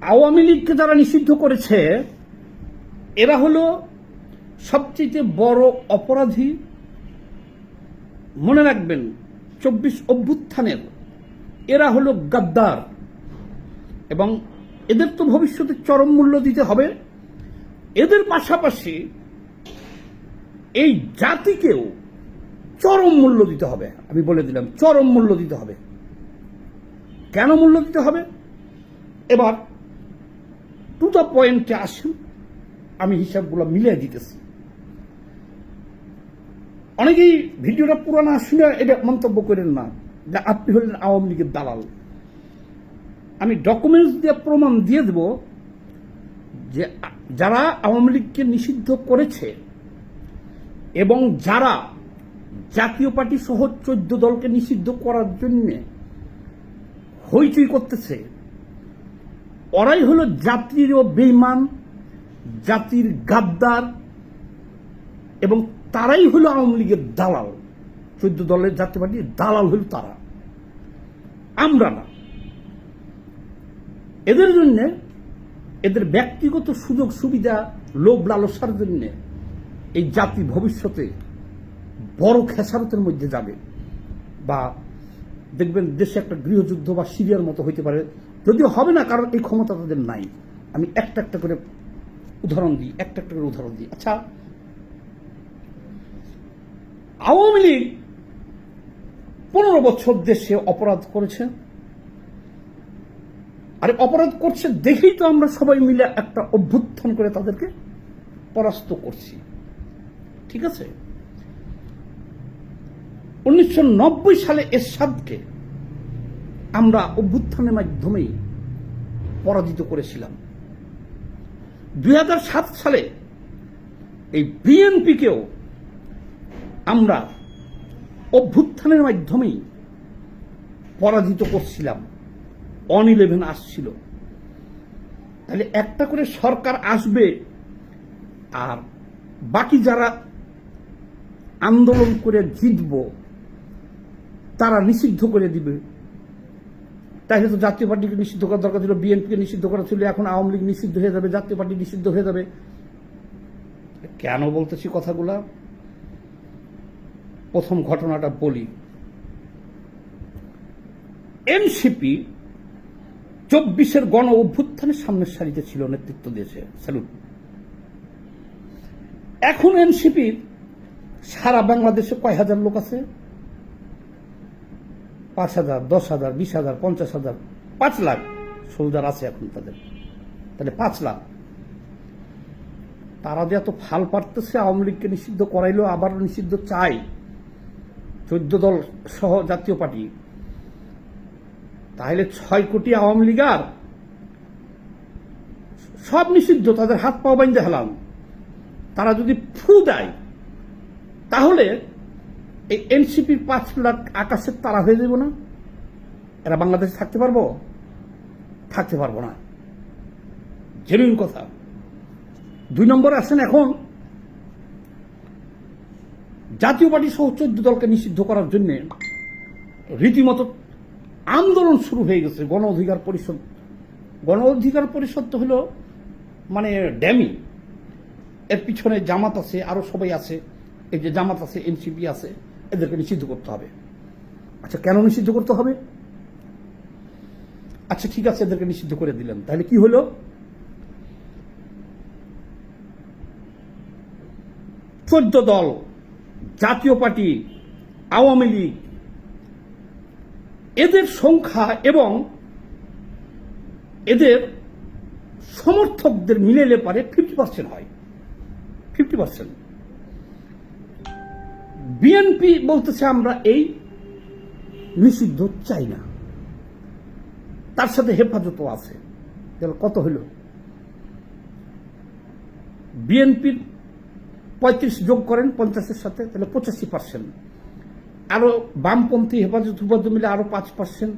আওয়ামী লীগকে যারা নিষিদ্ধ করেছে, এরা হলো সবচেয়ে বড় অপরাধী। মনে রাখবেন, চব্বিশ অভ্যুত্থানের এরা হলো গাদ্দার। এবং এদের তো ভবিষ্যতে চরম মূল্য দিতে হবে। এদের পাশাপাশি এই জাতিকেও চরম মূল্য দিতে হবে। আমি বলে দিলাম, চরম মূল্য দিতে হবে। কেন মূল্য দিতে হবে? এবার টু দ্য পয়েন্টে আসুন, আমি হিসাবগুলো মিলিয়ে দিতেছি। অনেকেই ভিডিওটা পুরানো শুনে এটা মন্তব্য করেন না, যে আপনি হলেন আওয়ামী লীগের দালাল। আমি ডকুমেন্টস দিয়ে প্রমাণ দিয়ে দেব যে যারা আওয়ামী লীগকে নিষিদ্ধ করেছে এবং যারা জাতীয় পার্টি সহ চোদ্দ দলকে নিষিদ্ধ করার জন্য হইচই করতেছে ওরাই হলো জাতির ও বেইমান জাতির গাদ্দার, এবং তারাই হলো আওয়ামী লীগের দালাল। চোদ্দ দলের জাতীয় পার্টির দালাল হলো তারা। আমরা না। এদের জন্য, এদের ব্যক্তিগত সুযোগ সুবিধা, লোভ লালসার জন্য এই জাতি ভবিষ্যতে বড় খেসারতের মধ্যে যাবে। বা দেখবেন দেশে একটা গৃহযুদ্ধ বা সিরিয়ার মতো হইতে পারে। যদিও হবে না, কারণ এই ক্ষমতা তাদের নাই। আমি একটা একটা করে উদাহরণ দিই, একটা একটা করে উদাহরণ দিই। আচ্ছা আওয়ামী লীগ পনেরো বছর দেশে অপরাধ করেছে। আরে, অপরাধ করছে দেখেই তো আমরা সবাই মিলে একটা অভ্যুত্থান করে তাদেরকে পরাস্ত করছি। ঠিক আছে? উনিশশো নব্বই সালে এরশাদকে আমরা অভ্যুত্থানের মাধ্যমেই পরাজিত করেছিলাম। দু হাজার সাত সালে এই বিএনপিকেও আমরা অভ্যুত্থানের মাধ্যমেই পরাজিত করছিলাম। অন ইলেভেন আসছিল। তাহলে একটা করে সরকার আসবে আর বাকি যারা আন্দোলন করে জিতব, তারা নিষিদ্ধ করে দিবে। তাই তো জাতীয় পার্টিকে নিষিদ্ধ করা দরকার ছিল, বিএনপিকে নিষিদ্ধ করা ছিল, এখন আওয়ামী লীগ নিষিদ্ধ হয়ে যাবে, জাতীয় পার্টি নিষিদ্ধ হয়ে যাবে। কেন বলতেছি কথাগুলা? প্রথম ঘটনাটা বলি। এনসিপি চব্বিশের গণ অভ্যুত্থানের সামনের সারিতে ছিল নেতৃত্ব দিয়েছে। স্যালুট। এখন এনসিপির সারা বাংলাদেশে কয় হাজার লোক আছে? পাঁচ হাজার, দশ হাজার, বিশ হাজার, পঞ্চাশ হাজার, পাঁচ লাখ সোলজার আছে এখন তাদের। তাহলে পাঁচ লাখ। তারা যে এত ফাল পারতেছে, আওয়ামী লীগকে নিষিদ্ধ করাইলেও আবার নিষিদ্ধ চাই। চোদ্দ দল সহ জাতীয় পার্টি। তাহলে ছয় কোটি আওয়ামী লীগার সব নিষিদ্ধ, তাদের হাত পা বাইন্দে হেলাম। তারা যদি ফু দেয়, তাহলে এই এনসিপির পাঁচ লাখ আকাশের তারা হয়ে যাব না? এরা বাংলাদেশে থাকতে পারব? থাকতে পারব না। জেনুইন কথা। দুই নম্বরে আসেন এখন জাতীয় পার্টি সহ চোদ্দ দলকে নিষিদ্ধ করার জন্য রীতিমতো আন্দোলন শুরু হয়ে গেছে। গণ অধিকার পরিষদ। গণ অধিকার পরিষদ তো হলো মানে ড্যামি। এর পিছনে জামাত আছে, আরও সবাই আছে। এই যে জামাত আছে এনসিপি আছে। এদেরকে নিষিদ্ধ করতে হবে। আচ্ছা কেন নিষিদ্ধ করতে হবে? আচ্ছা ঠিক আছে, এদেরকে নিষিদ্ধ করে দিলেন। তাহলে কি হলো? চোদ্দ দল, জাতীয় পার্টি, আওয়ামী লীগ, এদের সংখ্যা এবং এদের সমর্থকদের মিলেলে পারে ফিফটি পার্সেন্ট হয়। ফিফটি পার্সেন্ট বিএনপি বলতেছে আমরা এই নিষিদ্ধ চাই না। তার সাথে হেফাজতও আছে। তাহলে কত হইল বিএনপির পঁয়ত্রিশ যোগ করেন পঞ্চাশের সাথে, তাহলে পঁচাশি পার্সেন্ট। আরও বামপন্থী হেফাজত হেফাজত মিলে আরও পাঁচ পার্সেন্ট,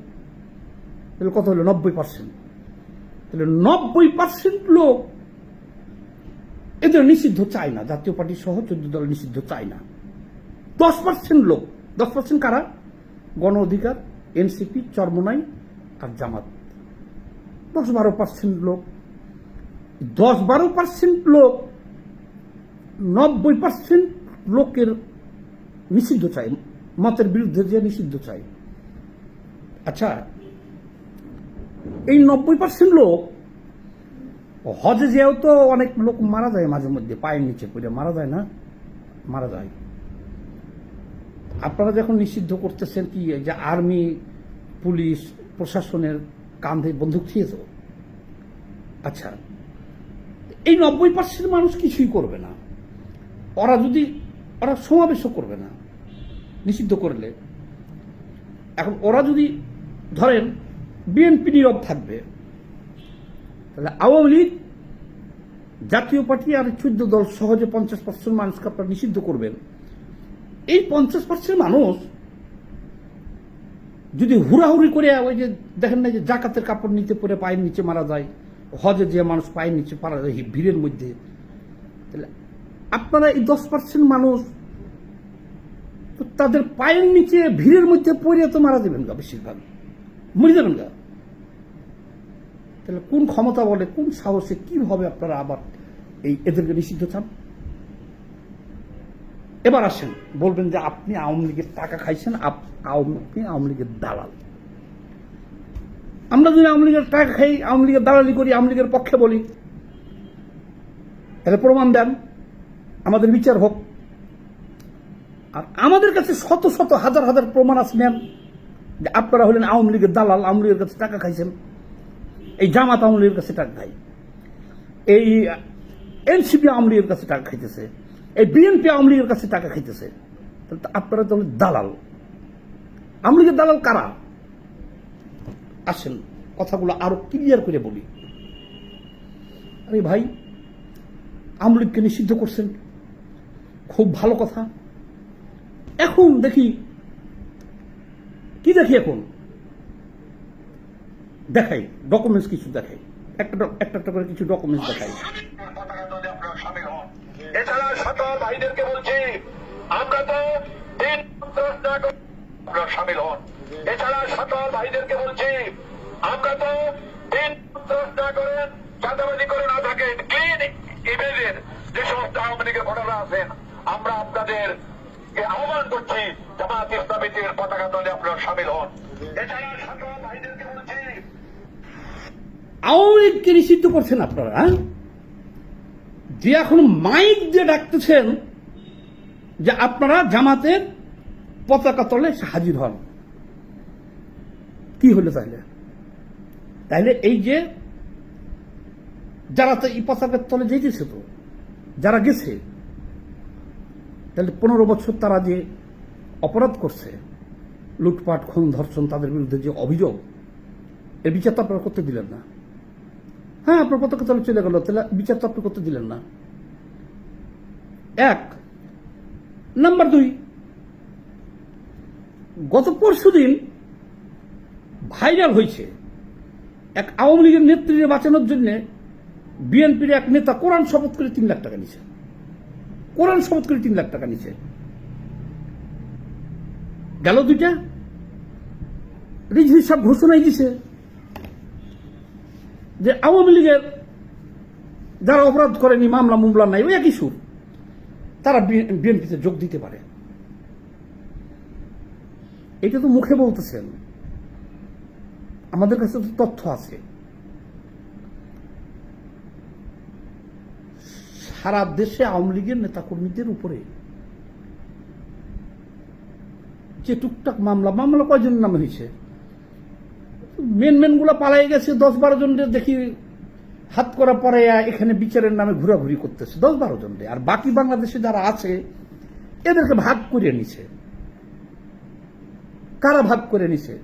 তাহলে কত হলো? নব্বই পার্সেন্ট। তাহলে নব্বই পার্সেন্ট লোক এদের নিষিদ্ধ চায় না। জাতীয় পার্টি সহ চোদ্দ দল নিষিদ্ধ চায় না। দশ পার্সেন্ট লোক। দশ পার্সেন্ট কারা? গণ অধিকার, এনসিপি, চরমনাই আর জামাত। দশ বারো পার্সেন্ট লোক। দশ বারো পার্সেন্ট লোক নব্বই পার্সেন্ট লোকের নিষিদ্ধ চাই। মতের বিরুদ্ধে যে নিষিদ্ধ চাই। আচ্ছা এই নব্বই পার্সেন্ট লোক, হজে যেও তো অনেক লোক মারা যায় মাঝে মধ্যে, পায়ের নিচে পড়ে, মারা যায় না? মারা যায়। আপনারা যখন নিষিদ্ধ করতেছেন কি, যে আর্মি, পুলিশ, প্রশাসনের কাঁধে বন্দুক থিয়েছ আচ্ছা এই নব্বই পার্সেন্ট মানুষ কিছুই করবে না। ওরা যদি, ওরা সমাবেশও করবে না, নিষিদ্ধ করলে। এখন ওরা যদি, ধরেন, বিএনপি নীরব থাকবে, তাহলে আওয়ামী লীগ, জাতীয় পার্টি আর চোদ্দ দল সহজে পঞ্চাশ পার্সেন্ট মানুষকে আপনারা নিষিদ্ধ করবেন। এই পঞ্চাশ পার্সেন্ট মানুষ যদি হুড়াহুড়ি করে ওই যে দেখেন না যে জাকাতের কাপড় নিতে পরে পায়ের নিচে মারা যায়, হজে যে মানুষ পায়ের নিচে মারা যায় ভিড়ের মধ্যে, তাহলে আপনারা এই দশ পার্সেন্ট মানুষ তো তাদের পায়ের নিচে ভিড়ের মধ্যে পড়ে তো মারা যাবেন গা বেশিরভাগ। মরে যাবেন গা। তাহলে কোন ক্ষমতা বলে, কোন সাহসে কীভাবে আপনারা আবার এই এদেরকে নিষিদ্ধ চান? এবার আসেন, বলবেন যে আপনি আওয়ামী লীগের টাকা খাইছেন আপনি আওয়ামী লীগের দালাল। আমরা যদি আওয়ামী লীগের টাকা খাই, আওয়ামী লীগের দালালি করি, আওয়ামী লীগের পক্ষে বলি, তাহলে প্রমাণ দেন, আমাদের বিচার হোক। আর আমাদের কাছে শত শত, হাজার হাজার প্রমাণ আছে, নেন, যে আপনারা হলেন আওয়ামী লীগের দালাল, আওয়ামী লীগের কাছে টাকা খাইছেন। এই জামাত আওয়ামী লীগের কাছে টাকা খাই এই এনসিপি আওয়ামী লীগের কাছে টাকা খাইতেছে। এই বিএনপি আওয়ামী লীগের কাছে টাকা খাইতেছে। আপনারা তো দালাল। আওয়ামী লীগের দালাল কারা? আসেন, কথাগুলো আরও ক্লিয়ার করে বলি। আরে ভাই, আওয়ামী লীগকে নিষিদ্ধ করছেন। খুব ভালো কথা। এখন দেখি, কি দেখি এখন? দেখাই ডকুমেন্টস কিছু দেখাই। একটা একটা একটা করে কিছু ডকুমেন্টস দেখাই। এছাড়া সকল ভাইদেরকে বলছি, আমরা তো দিন আপনারা সামিল হন। এছাড়া সকল ভাইদেরকে বলছি, আমরা তো দিন চর্চা করেন, চাঁদাবাজি করে না থাকেন। ক্লিন ইমেজের যে সমস্ত আওয়ামী লীগের ভোটাররা আছেন, আমরা আপনাদের আহ্বান করছি, জামাত ইসলামীদের পতাকা দলে আপনারা সামিল হন। এছাড়া সকল ভাইদেরকে বলছি, আওয়ামী লীগকে নিষিদ্ধ করছেন আপনারা হ্যাঁ? যে এখন মাইক দিয়ে ডাকতেছেন যে আপনারা জামাতের পতাকা তলে হাজির হন। কি হলো তাহলে? তাহলে এই যে যারা তো এই পতাকার তলে যেতেছে তো, যারা গেছে, তাহলে পনেরো বছর তারা যে অপরাধ করছে, লুটপাট, খুন, ধর্ষণ, তাদের বিরুদ্ধে যে অভিযোগ, এর বিচার তো আপনারা করতে দিলেন না। হ্যাঁ আপনার পতাকা তলে চলে গেল তাহলে বিচার তো আপনি করতে দিলেন না। এক। নাম্বার দুই, গত পরশু দিন ভাইরাল হয়েছে এক আওয়ামী লীগের নেত্রীকে বাঁচানোর জন্য বিএনপির এক নেতা কোরআন শপথ করে তিন লাখ টাকা নিছে কোরআন শপথ করে তিন লাখ টাকা নিছে গেল দুইটা? রিজভি সব ঘোষণাই দিছে। যে আওয়ামী লীগের যারা অপরাধ করেনি, মামলা মুমলা নাই, ওই একই সুর। তারা বিএনপিতে যোগ দিতে পারে। এটা তো মুখে বলতেছেন। আমাদের কাছে তো তথ্য আছে। সারা দেশে আওয়ামী লীগের নেতাকর্মীদের উপরে যে টুকটাক মামলা মামলা কয়জনের নামে হয়েছে? মেন মেনগুলা পালাই গেছে, দশ বারো জন দেখি হাত করা পরে এখানে বিচারের নামে ঘোরাঘুরি করতেছে, দশ বারো জন আর বাকি বাংলাদেশে যারা আছে, এদেরকে ভাগ করে নিছে। কারা ভাগ করে নিছে?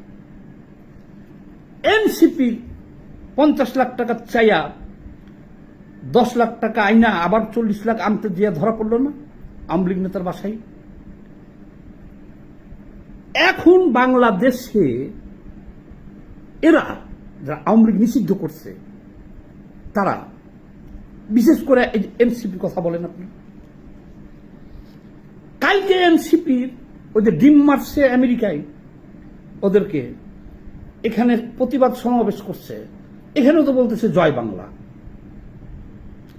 এনসিপি পঞ্চাশ লাখ টাকা চাইয়া দশ লাখ টাকা আইনা, আবার চল্লিশ লাখ আনতে দিয়ে ধরা পড়ল না? আমলিগ নেতার বাসায়? এখন বাংলাদেশে এরা যারা আওয়ামী লীগ নিষিদ্ধ করছে, তারা বিশেষ করে এনসিপি কথা বলেন আপনি। কালকে এনসিপির যে ডিম মারছে আমেরিকায়, ওদেরকে এখানে প্রতিবাদ সমাবেশ করছে। এখানেও তো বলতেছে জয় বাংলা।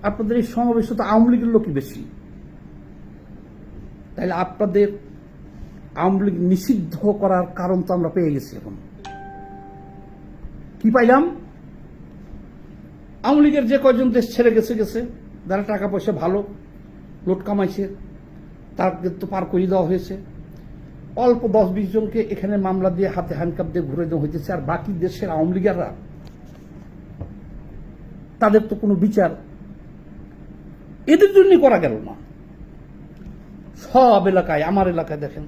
আপনাদের এই সমাবেশে তো আওয়ামী লীগের লোকই বেশি। তাইলে আপনাদের আওয়ামী লীগ নিষিদ্ধ করার কারণ তো আমরা পেয়ে গেছি এখন। কি পাইলাম? আওয়ামী লীগের যে কয়জন দেশ ছেড়ে গেছে গেছে, যারা টাকা পয়সা ভালো, লোট কামাইছে তাকে তো পার করে দেওয়া হয়েছে। অল্প দশ বিশ জনকে এখানে মামলা দিয়ে হাতে হ্যান্ডকাপ দিয়ে ঘুরে দেওয়া হয়েছে আর বাকি দেশের আওয়ামী লীগাররা, তাদের তো কোনো বিচার এদের জন্য করা গেল না। সব এলাকায়, আমার এলাকায় দেখেন,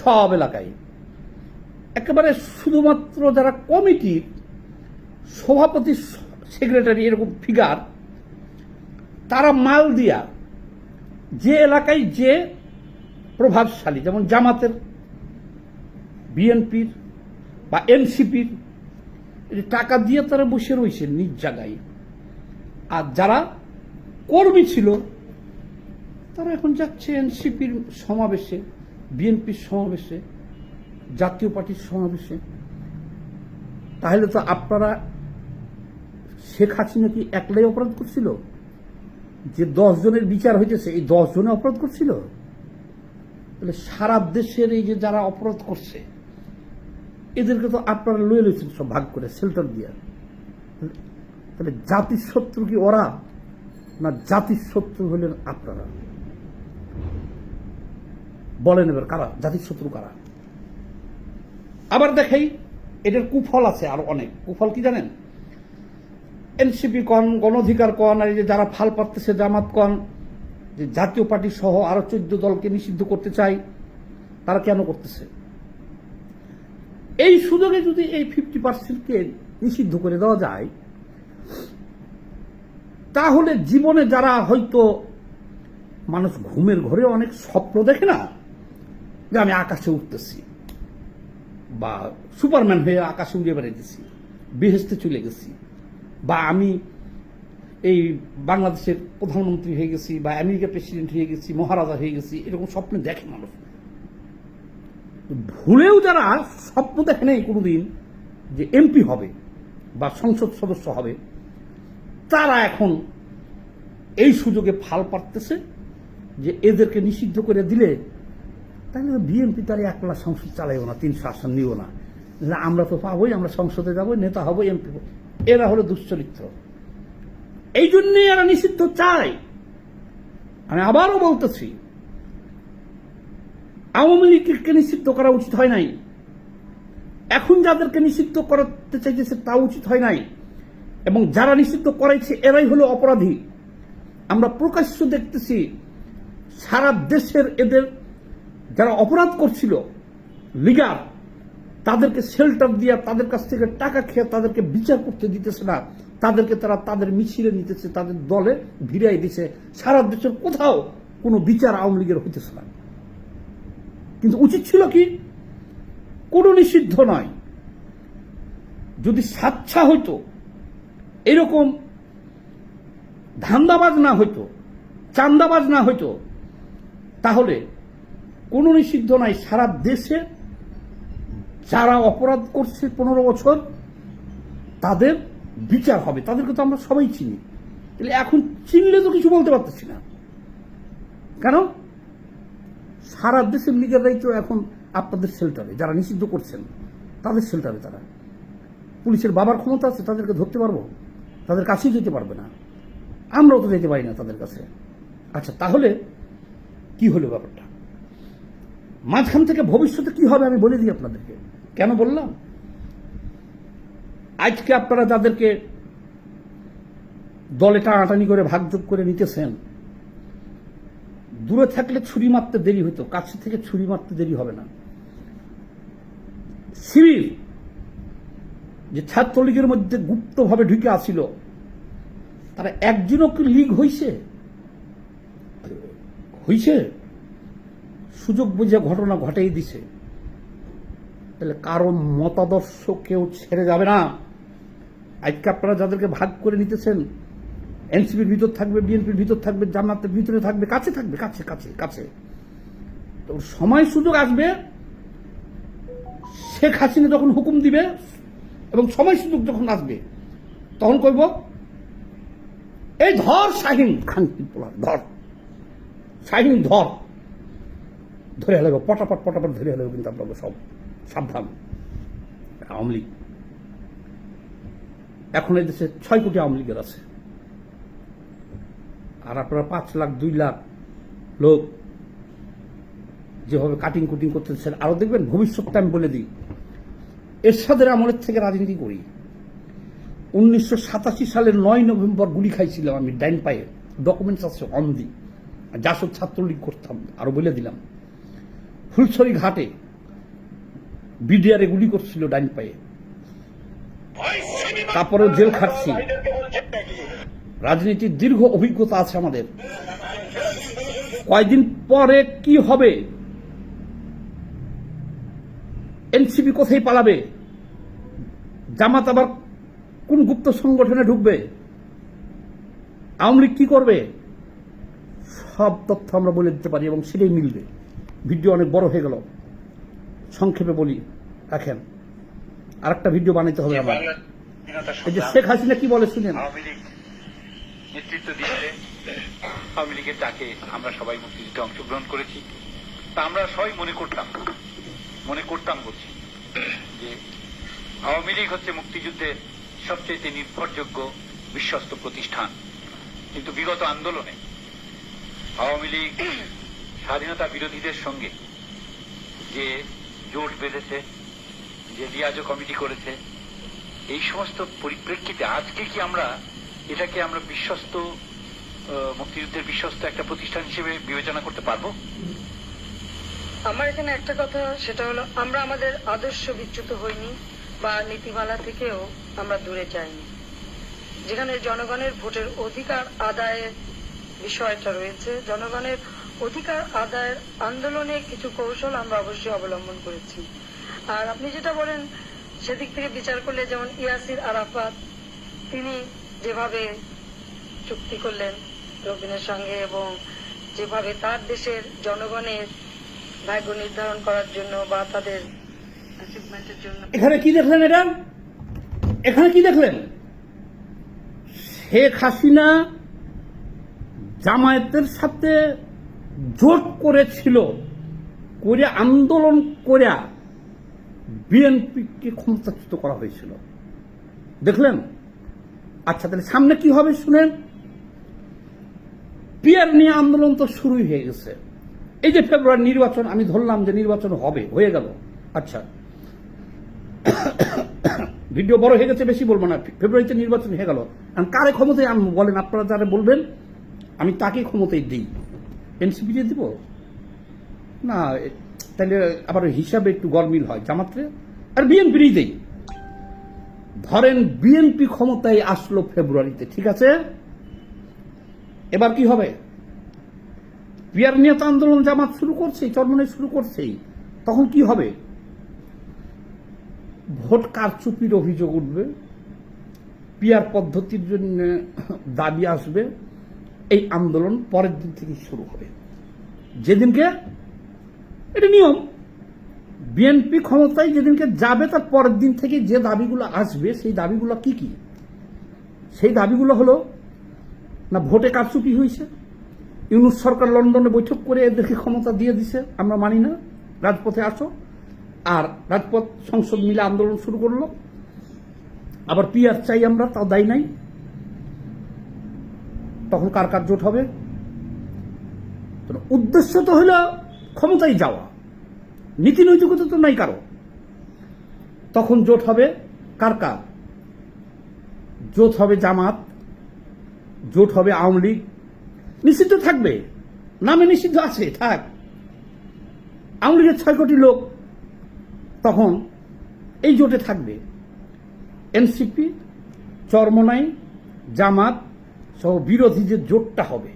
সব এলাকায়। একেবারে শুধুমাত্র যারা কমিটির সভাপতি, সেক্রেটারি এরকম ফিগার তারা মাল দিয়া যে এলাকায় যে প্রভাবশালী, যেমন জামাতের, বিএনপির বা এনসিপির টাকা দিয়ে তারা বসে রয়েছে নিজ জায়গায়। আর যারা কর্মী ছিল, তারা এখন যাচ্ছে এনসিপির সমাবেশে, বিএনপির সমাবেশে। জাতীয় পার্টির সমাবেশে। তাহলে তো আপনারা শেখ হাসিনা কি একলাই অপরাধ করছিল? যে দশ জনের বিচার হইতেছে, এই দশ জনে অপরাধ করছিল? তাহলে সারা দেশের এই যে যারা অপরাধ করছে, এদেরকে তো আপনারা লয়ে লইছেন সব ভাগ করে, শেল্টার দিয়ে। তাহলে জাতির শত্রু কি ওরা, না জাতির শত্রু হলেন আপনারা? বলেন এবার কারা? জাতির শত্রু কারা? আবার দেখাই এটার কুফল আছে আরও অনেক। কুফল কি জানেন? এনসিপি কন গণঅধিকার কন, আর যে যারা ফাল পাচ্ছে জামাত কন, যে জাতীয় পার্টি সহ আরও চোদ্দ দলকে নিষিদ্ধ করতে চাই তারা কেন করতেছে? এই সুযোগে যদি এই ফিফটি পার্সেন্টকে নিষিদ্ধ করে দেওয়া যায়, তাহলে জীবনে যারা হয়তো মানুষ ঘুমের ঘরে অনেক স্বপ্ন দেখে না, যে আমি আকাশে উঠতেছি। বা সুপারম্যান হয়ে আকাশে উড়ে বেড়াইতেছি বেহেস্তে চলে গেছি, বা আমি এই বাংলাদেশের প্রধানমন্ত্রী হয়ে গেছি, বা আমেরিকা প্রেসিডেন্ট হয়ে গেছি, মহারাজা হয়ে গেছি, এরকম স্বপ্ন দেখে মানুষ। ভুলেও যারা স্বপ্ন দেখে নেই কোনোদিন যে এমপি হবে বা সংসদ সদস্য হবে, তারা এখন এই সুযোগে ফাল পারতেছে যে এদেরকে নিষিদ্ধ করে দিলে তাহলে বিএনপি তার একলা সংসদ চালাইব না, তিনশো আসন নিব না। আমরা তো পাবোই, আমরা সংসদে যাব, নেতা হব, এমপি এরা হলো দুশ্চরিত্র। এই জন্যই এরা নিষিদ্ধ চায়। আমি আবারও বলতেছি, আওয়ামী লীগকে নিষিদ্ধ করা উচিত হয় নাই। এখন যাদেরকে নিষিদ্ধ করতে চাইতেছে তা উচিত হয় নাই। এবং যারা নিষিদ্ধ করাইছে, এরাই হলো অপরাধী। আমরা প্রকাশ্য দেখতেছি, সারা দেশের এদের যারা অপরাধ করছিল, লিগার, তাদেরকে শেল্টার দিয়া, তাদের কাছ থেকে টাকা খেয়ে তাদেরকে বিচার করতে দিতেছে না। তাদেরকে তারা তাদের মিছিলে নিতেছে, তাদের দলে ভিড়াই দিছে। সারা দেশের কোথাও কোনো বিচার আওয়ামী লীগের হইতেছে না। কিন্তু উচিত ছিল কি? কোনো নিষিদ্ধ নয়। যদি স্বাচ্ছা হইতো, এরকম ধান্দাবাজ না হইতো, চান্দাবাজ না হইতো, তাহলে কোনো নিষিদ্ধ নাই। সারা দেশে যারা অপরাধ করছে পনেরো বছর, তাদের বিচার হবে। তাদেরকে তো আমরা সবাই চিনি। তাহলে এখন চিনলে তো কিছু বলতে পারতেছি না। কেন? সারা দেশের লিগেরাই তো এখন আপনাদের শেল্টারে যারা নিষিদ্ধ করছেন, তাদের শেল্টারে তারা। পুলিশের বাবার ক্ষমতা আছে, তাদেরকে ধরতে পারব? তাদের কাছেই যেতে পারবে না। আমরাও তো যেতে পারি না তাদের কাছে। আচ্ছা তাহলে কি হলো ব্যাপারটা? মাঝখান থেকে ভবিষ্যতে কি হবে আমি বলে দিই আপনাদেরকে। কেন বললাম? আজকে আপনারা যাদেরকে দলে টানাটানি করে ভাগযোগ করে নিতেছেন, দূরে থাকলে ছুরি মারতে দেরি হতো কাছে থেকে ছুরি মারতে দেরি হবে না। শিবির যে ছাত্রলীগের মধ্যে গুপ্তভাবে ঢুকে আসিল, তারা একজনও কি লীগ হইছে? হইছে? সুযোগ বুঝে ঘটনা ঘটেই দিছে। তাহলে কারও মতাদর্শ কেউ ছেড়ে যাবে না। আজকে আপনারা যাদেরকে ভাগ করে নিতেছেন, এনসিপির ভিতর থাকবে, বিএনপির ভিতর থাকবে জান্নাতের ভিতরে থাকবে, কাছে থাকবে, কাছে কাছে কাছে। তো সময় সুযোগ আসবে, শেখ হাসিনা যখন হুকুম দিবে এবং সময় সুযোগ যখন আসবে, তখন কইব, এই ধর শাহিন খান ধর, শাহিন ধর। ধরে হেলাব পটাপট পটাপট ধরে হেলাব কিন্তু আপনাকে সব সাবধান। আওয়ামী লীগ। এখন এই দেশে ছয় কোটি আওয়ামী লীগের আছে। আর আপনারা পাঁচ লাখ, দুই লাখ লোক যেভাবে কাটিং কুটিং করতেছেন, আরও দেখবেন ভবিষ্যৎটা আমি বলে দিই। এরশাদের আমলের থেকে রাজনীতি করি। উনিশশো সাতাশি সালের নয় নভেম্বর গুলি খাইছিলাম আমি ডাইন পায়ে। ডকুমেন্টস আছে অন দি জাসদ ছাত্রলীগ করতাম, আরও বলে দিলাম। ফুলছড়ি ঘাটে বিডিআরে গুলি করছিল ডাইন পায়ে। তারপরে জেল খাটছি। রাজনীতির দীর্ঘ অভিজ্ঞতা আছে আমাদের। কয়দিন পরে কি হবে? এনসিপি কোথায় পালাবে? জামাত আবার কোন গুপ্ত সংগঠনে ঢুকবে? আওয়ামী লীগ কি করবে? সব তথ্য আমরা বলে দিতে পারি এবং সেটাই মিলবে। ভিডিও অনেক বড় হয়ে গেল। সংক্ষেপে বলি রাখেন। আর একটা ভিডিও বানাইতে হবে আবার এই যে শেখ হাসিনা কি বলে শুনেন? নেতৃত্ব দিচ্ছে আওয়ামী লীগের ডাকে আমরা সবাই মুক্তিযুদ্ধে অংশগ্রহণ করেছি। তা আমরা সবাই মনে করতাম মনে করতাম বলছি যে আওয়ামী লীগ হচ্ছে মুক্তিযুদ্ধের সবচেয়ে নির্ভরযোগ্য বিশ্বস্ত প্রতিষ্ঠান। কিন্তু বিগত আন্দোলনে আওয়ামী লীগ স্বাধীনতা বিরোধীদের সঙ্গে যে জোট বেঁধেছে, যে লিয়াজো কমিটি করেছে, এই সমস্ত পরিপ্রেক্ষিতে আজকে কি আমরা এটাকে আমরা বিশ্বস্ত মুক্তিযুদ্ধের বিশ্বস্ত একটা প্রতিষ্ঠান হিসেবে বিবেচনা করতে পারব? আমার এখানে একটা কথা, সেটা হলো আমরা আমাদের আদর্শ বিচ্যুত হইনি বা নীতিমালা থেকেও আমরা দূরে যাইনি। যেখানে জনগণের ভোটের অধিকার আদায়ের বিষয়টা রয়েছে, জনগণের অধিকার আদায়ের আন্দোলনে কিছু কৌশল আমরা অবশ্যই অবলম্বন করেছি। আর আপনি যেটা বলেন, সেদিক থেকে বিচার করলে যেমন ইয়াসির আরাফাত, তিনি যেভাবে চুক্তি করলেন রবিনের সঙ্গে এবং যেভাবে তার দেশের জনগণের ভাগ্য নির্ধারণ করার জন্য বা তাদের জন্য এখানে কি দেখলেন এটা? এখানে কি দেখলেন? শেখ হাসিনা জামায়াতের সাথে জোট করেছিল, করে আন্দোলন করে বিএনপিকে ক্ষমতাচ্যুত করা হয়েছিল। দেখলেন? আচ্ছা তাহলে সামনে কি হবে শুনেন? পিয়ার নিয়ে আন্দোলন তো শুরুই হয়ে গেছে। এই যে ফেব্রুয়ারি নির্বাচন, আমি ধরলাম যে নির্বাচন হবে, হয়ে গেল। আচ্ছা। ভিডিও বড় হয়ে গেছে, বেশি বলব না। ফেব্রুয়ারিতে নির্বাচন হয়ে গেল। কারে ক্ষমতায় বলেন, আপনারা যারা বলবেন, আমি তাকে ক্ষমতায় দিই। এনসিপি দিয়ে দিব? না তাহলে আবার হিসাবে একটু গরমিল হয় জামাত্রে আর বিএনপিরই দেই ধরেন বিএনপি ক্ষমতায় আসলো ফেব্রুয়ারিতে, ঠিক আছে? এবার কি হবে? পিয়ার নিয়ে তো আন্দোলন জামাত শুরু করছে, চরমনে শুরু করছেই তখন কি হবে? ভোট কারচুপির অভিযোগ উঠবে পিয়ার পদ্ধতির জন্য দাবি আসবে এই আন্দোলন পরের দিন থেকে শুরু হবে। যেদিনকে এটা নিয়ম, বিএনপি ক্ষমতায় যেদিনকে যাবে, তার পরের দিন থেকে যে দাবিগুলো আসবে, সেই দাবিগুলো কি কি? সেই দাবিগুলো হলো, না ভোটে কারচুপি হয়েছে, ইউনুস সরকার লন্ডনে বৈঠক করে এদেরকে ক্ষমতা দিয়ে দিছে, আমরা মানি না, রাজপথে আসো। আর রাজপথ সংসদ মিলে আন্দোলন শুরু করল। আবার পিয়ার চাই আমরা, তাও দায় নাই। তখন কার কার জোট হবে? উদ্দেশ্য তো হলো ক্ষমতায় যাওয়া। নীতি নৈতিকতা তো নাই কারও। তখন জোট হবে কার কার? জোট হবে জামাত, জোট হবে আওয়ামী লীগ। নিষিদ্ধ থাকবে। নামে নিষিদ্ধ আছে, থাক। আওয়ামী লীগের ছয় কোটি লোক তখন এই জোটে থাকবে। এনসিপি, চরমনাই, জামাত সহ বিরোধী যে জোটটা হবে,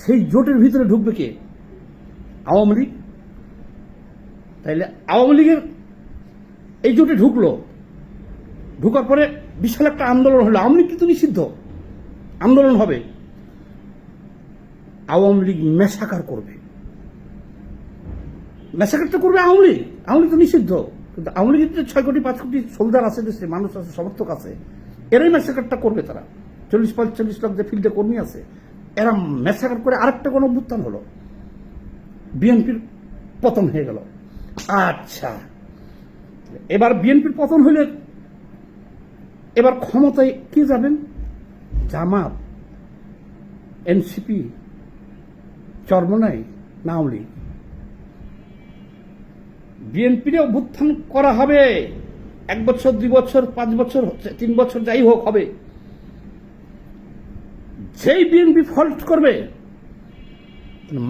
সেই জোটের ভিতরে ঢুকবে কে? আওয়ামী লীগ? তাইলে আওয়ামী লীগের এই জোটে ঢুকলো, ঢুকার পরে বিশাল একটা আন্দোলন হলো। আওয়ামী লীগ কিন্তু নিষিদ্ধ। আন্দোলন হবে। আওয়ামী লীগ মেশাকার করবে। মেশাকারটা করবে আওয়ামী লীগ। আওয়ামী লীগ তো নিষিদ্ধ। কিন্তু আওয়ামী লীগের ছয় কোটি, পাঁচ কোটি সোলজার আছে দেশে মানুষ আছে, সমর্থক আছে, এরাই মেশাকারটা করবে তারা। চল্লিশ, পঁয়তাল্লিশ লাখ যে ফিল্ডে কর্মী আছে, এরা ম্যাসাকার করে আরেকটা কোনো অভ্যুত্থান হলো। বিএনপির পতন হয়ে গেল। আচ্ছা। এবার বিএনপির পতন হলে এবার ক্ষমতায় কে যাবেন? জামাত, এনসিপি, চর্মনাই না আওয়ামী বিএনপিরে অভ্যুত্থান করা হবে। এক বছর, দুই বছর, পাঁচ বছর, তিন বছর যাই হোক হবে। যেই বিএনপি ফল্ট করবে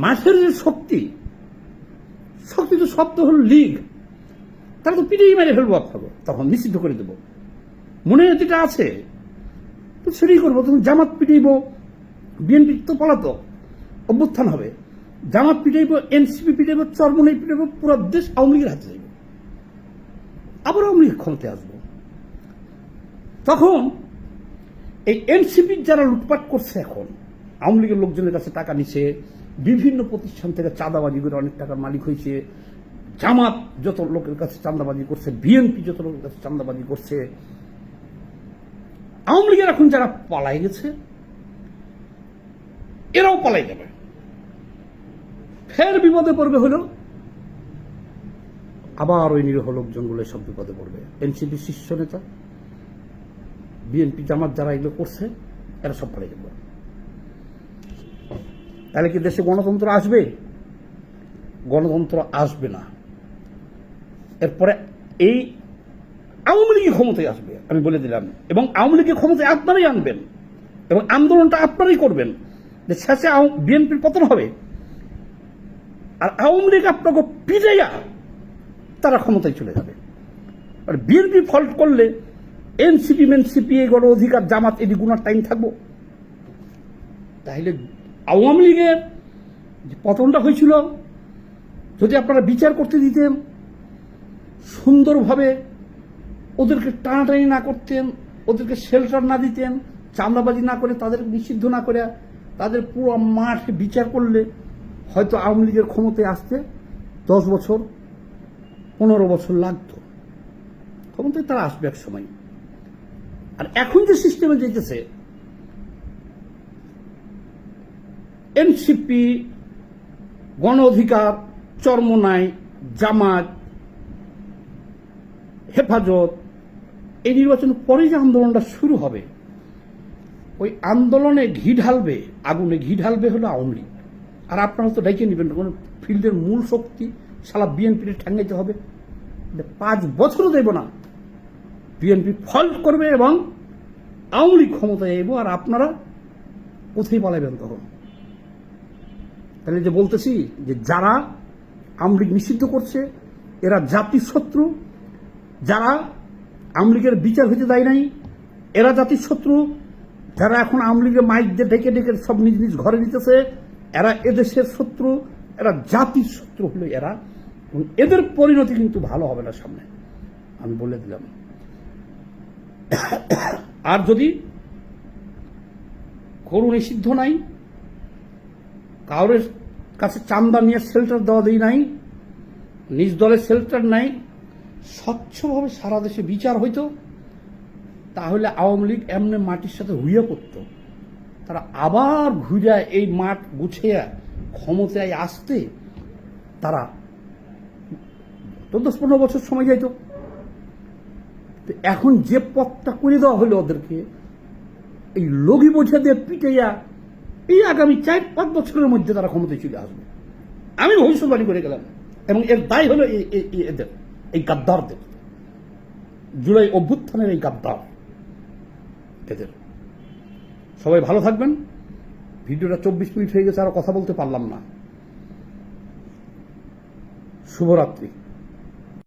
মাঠের যে শক্তি শক্তি তো শব্দ হল লীগ তারা তো পিটিয়ে মেরে ফেলব আপনাকে, তখন নিষিদ্ধ করে দেবো। মনে যেটা আছে, তো সেটাই করব। তখন জামাত পিটাইব, বিএনপি তো পলাতো অভ্যুত্থান হবে। জামাত পিটাইব, এনসিপি পিটাইব, চরমনাই পিটাইব, পুরো দেশ আওয়ামী লীগের হাতে যাইব। আবার আওয়ামী লীগ ক্ষমতায় আসব। তখন এই এনসিপির যারা লুটপাট করছে এখন, আওয়ামী লীগের লোকজনের কাছে টাকা নিছে, বিভিন্ন প্রতিষ্ঠান থেকে চাঁদাবাজি করে অনেক টাকার মালিক হয়েছে, জামাত যত লোকের কাছে চাঁদাবাজি করছে বিএনপি যত লোকের কাছে চাঁদাবাজি করছে, আওয়ামী লীগের এখন যারা পালাই গেছে, এরাও পালাই যাবে। ফের বিপদে পড়বে হলো আবার ওই নিরীহ লোকজনগুলো সব বিপদে পড়বে। এনসিপি শীর্ষ নেতা বিএনপি জামাত যারা এগুলো করছে, এরা সব পালিয়ে যাবে। তাহলে কি দেশে গণতন্ত্র আসবে? গণতন্ত্র আসবে না। এরপরে এই আওয়ামী লীগই ক্ষমতায় আসবে, আমি বলে দিলাম। এবং আওয়ামী লীগের ক্ষমতায় আপনারাই আনবেন। এবং আন্দোলনটা আপনারাই করবেন। যে শেষে বিএনপির পতন হবে। আর আওয়ামী লীগ আপনাকে পিজাইয়া তারা ক্ষমতায় চলে যাবে। আর বিএনপি ফল্ট করলে এনসিপি, মেনসিপি, এই গণ অধিকার, জামাত এদি গুনার টাইম থাকব। তাহলে আওয়ামী লীগের যে পতনটা হয়েছিল, যদি আপনারা বিচার করতে দিতেন, সুন্দরভাবে ওদেরকে টানাটানি না করতেন, ওদেরকে শেল্টার না দিতেন, চামড়াবাজি না করে, তাদের নিষিদ্ধ না করে, তাদের পুরো মাঠ বিচার করলে হয়তো আওয়ামী লীগের ক্ষমতায় আসতে দশ বছর, পনেরো বছর লাগতো। ক্ষমতায় তারা আসবে এক সময়। আর এখন যে সিস্টেমে যেতেছে এনসিপি গণ অধিকার, চরমনাই, জামাত, হেফাজত, এই নির্বাচন পরে যে আন্দোলনটা শুরু হবে, ওই আন্দোলনে ঘি ঢালবে, আগুনে ঘি ঢালবে হলো আওয়ামী লীগ। আর আপনারা তো ডেকে নেবেন, কোন ফিল্ডের মূল শক্তি সালা বিএনপির ঠ্যাঙ্গাইতে হবে। পাঁচ বছরও দেব না। বিএনপি ফল্ট করবে এবং আওয়ামী লীগ ক্ষমতায় এব আর আপনারা কোথায় পালাবেন তখন? তাহলে যে বলতেছি যে যারা আওয়ামী লীগ নিষিদ্ধ করছে, এরা জাতির শত্রু যারা আওয়ামী লীগের বিচার হইতে দেয় নাই, এরা জাতির শত্রু যারা এখন আওয়ামী লীগের মাইক দিয়ে ডেকে ডেকে সব নিজ নিজ ঘরে নিতেছে, এরা এদেশের শত্রু, এরা জাতির শত্রু হলো এরা, এবং এদের পরিণতি কিন্তু ভালো হবে না সামনে। আমি বলে দিলাম। আর যদি করু নিষিদ্ধ নাই কারোর কাছে চান্দা নিয়ে শেল্টার দেওয়া দেই নাই, নিজ দলের শেল্টার নাই, স্বচ্ছভাবে সারা দেশে বিচার হইতো, তাহলে আওয়ামী লীগ এমনি মাটির সাথে হুইয়া পড়ত তারা আবার ঘুরে এই মাঠ গুছিয়ে ক্ষমতায় আসতে তারা দশ পনেরো বছর সময় যাইত। এখন যে পথটা করে দেওয়া হলো ওদেরকে, এই লগি বোঝা দিয়ে পিটাইয়া এই আগামী চার পাঁচ বছরের মধ্যে তারা ক্ষমতায় চলে আসবে। আমি ভবিষ্যৎবাণী করে গেলাম। এবং এর দায় হলো এদের, এই গাদ্দারদের। জুলাই অভ্যুত্থানের এই গাদ্দার এদের। সবাই ভালো থাকবেন। ভিডিওটা চব্বিশ মিনিট হয়ে গেছে, আর কথা বলতে পারলাম না। শুভরাত্রি।